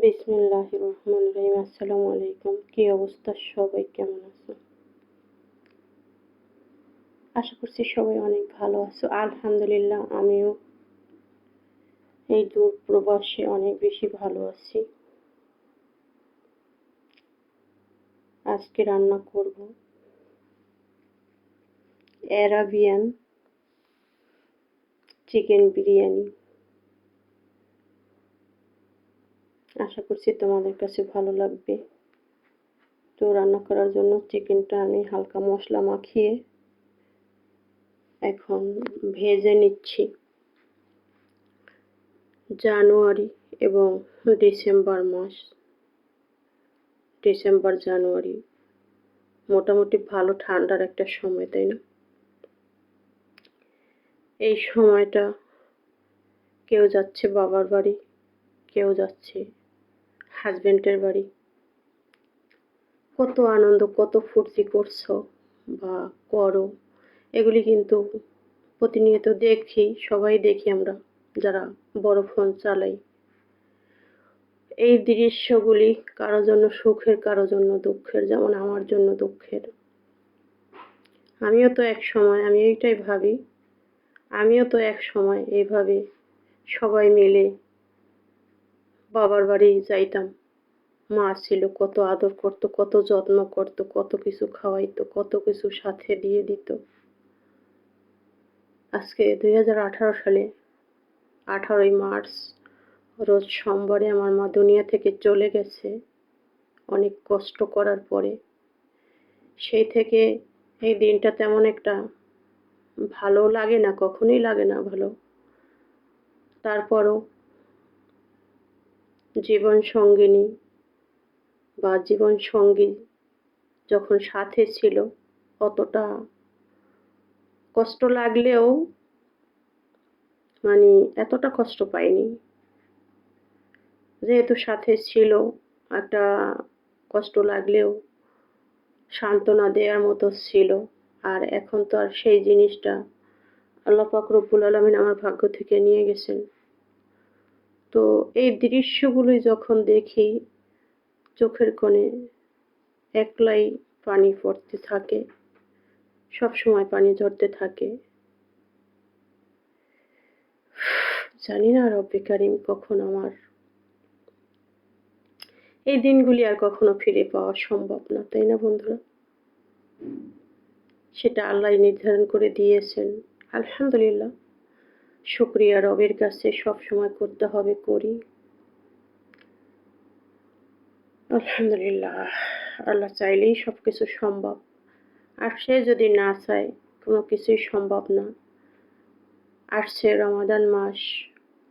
বিসমিল্লাহ রহমান রহিম। আসসালামু আলাইকুম। কি অবস্থা? সবাই কেমন আছো আশা করছি সবাই অনেক ভালো আছো। আলহামদুলিল্লাহ, আমিও এই দূর প্রবাসে অনেক বেশি ভালো আছি। আজকে রান্না করব অ্যারাবিয়ান চিকেন বিরিয়ানি। আশা করছি তোমাদের কাছে ভালো লাগবে। তো রান্না করার জন্য চিকেনটা আমি হালকা মশলা মাখিয়ে এখন ভেজে নিচ্ছি। জানুয়ারি এবং ডিসেম্বর মাস। ডিসেম্বর, জানুয়ারি মোটামুটি ভালো ঠান্ডার একটা সময়, তাই না? এই সময়টা কেউ যাচ্ছে বাবার বাড়ি, কেউ যাচ্ছে হাজব্যান্ডের বাড়ি। কত আনন্দ, কত ফুর্তি করছ বা করো। এগুলি কিন্তু প্রতিনিয়ত দেখি, সবাই দেখি আমরা, যারা বড় ফোন চালাই। এই দৃশ্যগুলি কারও জন্য সুখের, কারও জন্য দুঃখের, যেমন আমার জন্য দুঃখের। আমিও তো এক সময়, আমি এইটাই ভাবি, আমিও তো এক সময় এইভাবে সবাই মিলে বাবার বাড়ি যাইতাম। মা ছিল কত আদর করতো, কত যত্ন করতো, কত কিছু খাওয়াইতো, কত কিছু সাথে দিয়ে দিত। আজকে দু হাজার আঠারো সালে আঠারোই মার্চ, রোজ সোমবারে আমার মা দুনিয়া থেকে চলে গেছে অনেক কষ্ট করার পরে। সেই থেকে এই দিনটা তেমন একটা ভালো লাগে না, কখনোই লাগে না ভালো। তারপরও জীবন সঙ্গিনী বা জীবন সঙ্গী যখন সাথে ছিল অতটা কষ্ট লাগলেও মানে এতটা কষ্ট পাইনি। যেহেতু সাথে ছিল, একটা কষ্ট লাগলেও সান্ত্বনা দেওয়ার মতো ছিল। আর এখন তো আর সেই জিনিসটা আল্লাহ পাক রব্বুল আলমিন আমার ভাগ্য থেকে নিয়ে গেছেন। তো এই দৃশ্যগুলি যখন দেখি, চোখের কোণে একলাই পানি পড়তে থাকে, সব সময় পানি ঝরতে থাকে। জানি না রব্বে কারিম কখন আমার। এই দিনগুলি আর কখনো ফিরে পাওয়া সম্ভব না, তাই না বন্ধুরা? সেটা আল্লাহ নির্ধারণ করে দিয়েছেন। আলহামদুলিল্লাহ। শুক্রিয়া রবের কাছে সব সময় করতে হবে, করি। আলহামদুলিল্লাহ, আল্লাহ চাইলেই সব কিছু সম্ভব। আর সে যদি না চায়, কোনো কিছুই সম্ভব না। আসছে রমাদান মাস,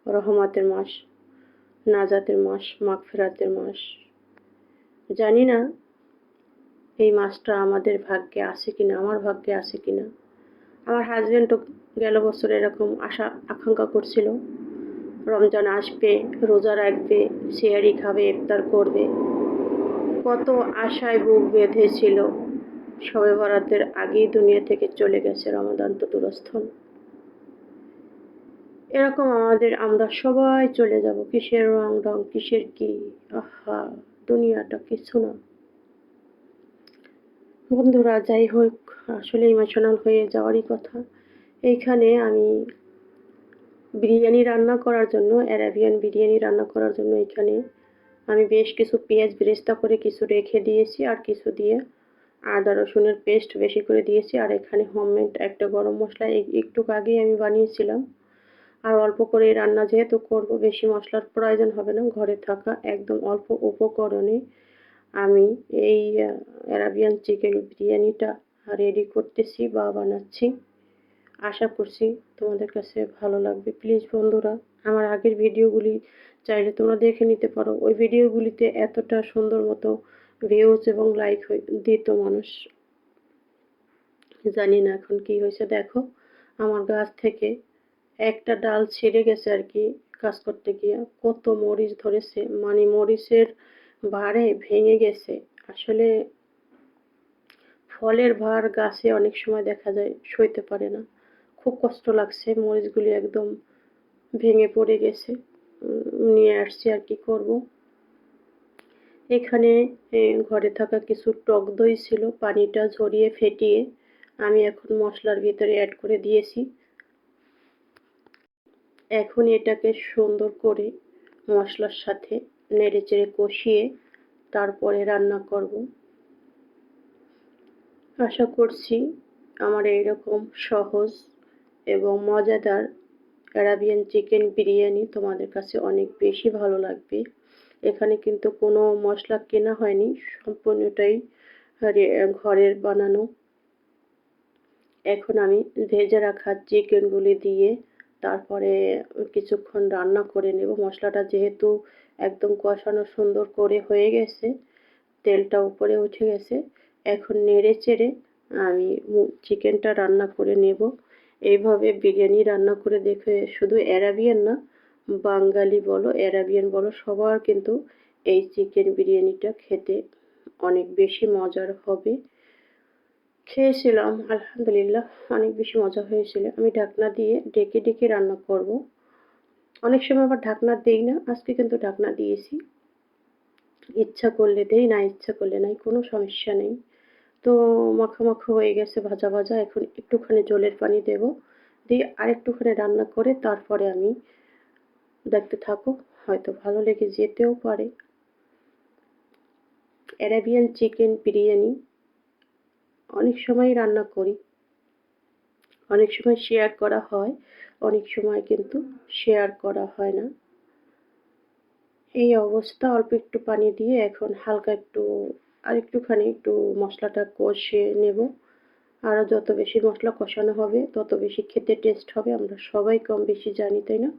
রহমতের মাস, নাজাতের মাস, মাগফিরাতের মাস। জানি না এই মাসটা আমাদের ভাগ্যে আছে কিনা, আমার ভাগ্যে আছে কিনা। আমার হাজব্যান্ডও গেল বছর এরকম আশা, আকাঙ্ক্ষা করছিল। রমজান আসবে, রোজা রাখবে, শেয়ারি খাবে, ইফতার করবে। কত আশায় বুক বেঁধেছিল। সবে বরাতের আগেই দুনিয়া থেকে চলে গেছে রমাদান তো এরকম আমাদের, আমরা সবাই চলে যাব। কিসের রং রং কিসের কি? আহা, দুনিয়াটা কিছু না। বন্ধুরা, যাই হোক আসলে ইমোশনাল হয়ে যাওয়ারই কথা। এইখানে আমি বিরিয়ানি রান্না করার জন্য অ্যারাবিয়ান বিরিয়ানি রান্না করার জন্য এখানে আমি বেশ কিছু পেঁয়াজ বেরেস্তা করে কিছু রেখে দিয়েছি আর কিছু দিয়ে আদা রসুনের পেস্ট বেশি করে দিয়েছি। আর এখানে হোমমেড একটা গরম মশলা একটু আগেই আমি বানিয়েছিলাম। আর অল্প করে রান্না যেহেতু করব, বেশি মশলার প্রয়োজন হবে না। ঘরে থাকা একদম অল্প উপকরণে আমি এই অ্যারাবিয়ান চিকেন বিরিয়ানিটা রেডি করতেছি বা বানাচ্ছি। আশা করছি তোমাদের কাছে ভালো লাগবে। প্লিজ বন্ধুরা, আমার আগের ভিডিওগুলি চাইলে তোমরা দেখে নিতে পারো। ওই ভিডিওগুলিতে এতটা সুন্দর মতো ভিউজ এবং লাইক দিত মানুষ। জানি না এখন কি হয়েছে। দেখো, আমার গাছ থেকে একটা ডাল ছিঁড়ে গেছে আর কি কাজ করতে গিয়ে। কত মরিচ ধরেছে মানে মরিচের ভারে ভেঙে গেছে। আসলে ফলের ভার গাছে অনেক সময় দেখা যায়, সইতে পারে না। খুব কষ্ট লাগছে, মরিচগুলি একদম ভেঙে পড়ে গেছে। নিয়ে আসছি আর কি করব। এখানে ঘরে থাকা কিছু টক দই ছিল, পানিটা ঝরিয়ে ফেটিয়ে আমি এখন মশলার ভিতরে অ্যাড করে দিয়েছি। এখন এটাকে সুন্দর করে মশলার সাথে নেড়ে চেড়ে কষিয়ে তারপরে রান্না করব। আশা করছি আমার এইরকম সহজ এবং মজাদার অ্যারাবিয়ান চিকেন বিরিয়ানি তোমাদের কাছে অনেক বেশি ভালো লাগবে। এখানে কিন্তু কোনো মশলা কেনা হয়নি, সম্পূর্ণটাই ঘরের বানানো। এখন আমি ভেজে রাখা চিকেনগুলি দিয়ে তারপরে কিছুক্ষণ রান্না করে নেব। মশলাটা যেহেতু একদম কষানো সুন্দর করে হয়ে গেছে, তেলটা উপরে উঠে গেছে, এখন নেড়ে চেড়ে আমি চিকেনটা রান্না করে নেব। এইভাবে বিরিয়ানি রান্না করে দেখে শুধু অ্যারাবিয়ান না, বাঙালি বলো, অ্যারাবিয়ান বলো, সবার কিন্তু এই চিকেন বিরিয়ানিটা খেতে অনেক বেশি মজার হবে। খেয়েছিলাম, আলহামদুলিল্লাহ, অনেক বেশি মজা হয়েছিল। আমি ঢাকনা দিয়ে ডেকে ডেকে রান্না করব। অনেক সময় আবার ঢাকনা দেই না, আজকে কিন্তু ঢাকনা দিয়েছি। ইচ্ছা করলে দেই, না ইচ্ছা করলে নাই, কোনো সমস্যা নেই। তো মাখা মাখা হয়ে গেছে ভাজা ভাজা। এখন একটুখানি জলের পানি দেব। দিয়ে আরেকটুখানি রান্না করে তারপরে আমি দেখতে থাকো, হয়তো ভালো লেগে যেতেও পারে। অ্যারাবিয়ান চিকেন বিরিয়ানি অনেক সময় রান্না করি। অনেক সময় শেয়ার করা হয়, অনেক সময় কিন্তু শেয়ার করা হয় না। এই অবস্থা, অল্প একটু পানি দিয়ে এখন হালকা একটু আর একটুখানি একটু মশলাটা কষে নেব। আরও যত বেশি মশলা কষানো হবে, তত বেশি খেতে টেস্ট হবে। আমরা সবাই কম বেশি জানি, তাই না?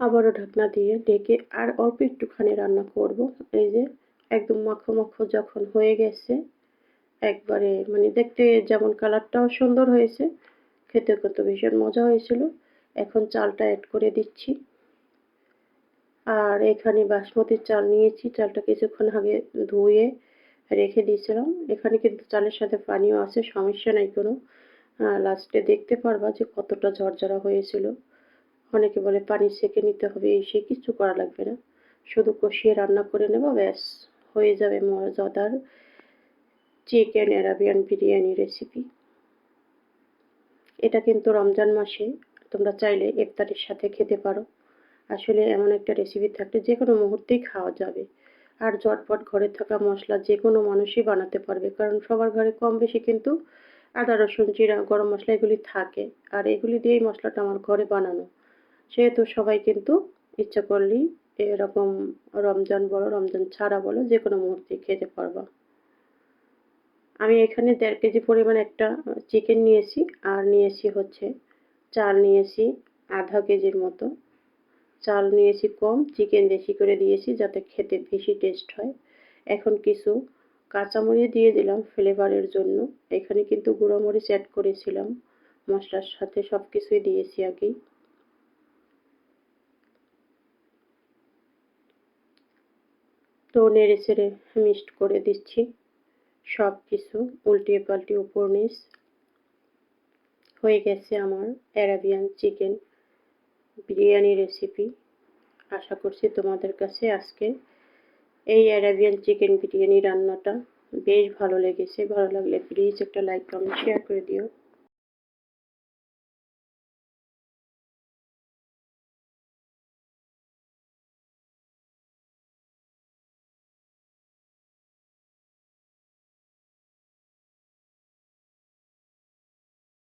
আবারও ঢাকনা দিয়ে ডেকে আর অল্প একটুখানি রান্না করব। এই যে একদম মাখো মাখো যখন হয়ে গেছে, একবারে মানে দেখতে যেমন কালারটাও সুন্দর হয়েছে খেতে কত ভীষণ মজা হয়েছিল। এখন চালটা অ্যাড করে দিচ্ছি। আর এখানে বাসমতি চাল নিয়েছি, চালটা কিছুক্ষণ আগে ধুয়ে রেখে দিয়েছিলাম। এখানে কিন্তু চালের সাথে পানিও আছে, সমস্যা নাই কোনো। লাস্টে দেখতে পারবা যে কতটা ঝরঝরা হয়েছিল। অনেকে বলে পানি সেকে নিতে হবে, এই সে কিছু করা লাগবে না। শুধু কষিয়ে রান্না করে নেব, ব্যাস, হয়ে যাবে মজাদার চিকেন অ্যারাবিয়ান বিরিয়ানি রেসিপি এটা কিন্তু রমজান মাসে তোমরা চাইলে ইফতারের সাথে খেতে পারো। আসলে এমন একটা রেসিপি থাকলে যে কোনো মুহূর্তেই খাওয়া যাবে। আর ঝটপট ঘরে থাকা মশলা যে কোনো মানুষই বানাতে পারবে, কারণ সবার ঘরে কম বেশি কিন্তু আদা, রসুন, জিরা, গরম মশলা এগুলি থাকে। আর এগুলি দিয়েই মশলাটা আমার ঘরে বানানো। সেহেতু সবাই কিন্তু ইচ্ছা করলেই এরকম রমজান বলো, রমজান ছাড়া বলো যে কোনো মুহূর্তে খেতে পারবা। আমি এখানে দেড় কেজি পরিমাণ একটা চিকেন নিয়েছি। আর নিয়েছি হচ্ছে চাল নিয়েছি আধা কেজির মতো। চাল নিয়েছি কম, চিকেন বেশি করে দিয়েছি যাতে খেতে বেশি টেস্ট হয়। এখন কিছু কাঁচামরিচ দিয়ে দিলাম ফ্লেভারের জন্য। এখানে কিন্তু গুঁড়ো মরিচ অ্যাড করেছিলাম, মশলার সাথে সব কিছুই দিয়েছি আগেই। তো নেড়ে চেড়ে মিক্সড করে দিচ্ছি। সব কিছু উল্টিয়ে পাল্টে উপর নিচ। হয়ে গেছে আমার অ্যারাবিয়ান চিকেন বিরিয়ানি রেসিপি আশা করছি তোমাদের কাছে আজকে এই অ্যারাবিয়ান চিকেন বিরিয়ানি রান্নাটা বেশ ভালো লেগেছে। ভালো লাগলে প্লিজ একটা লাইক কমেন্ট শেয়ার করে দিও।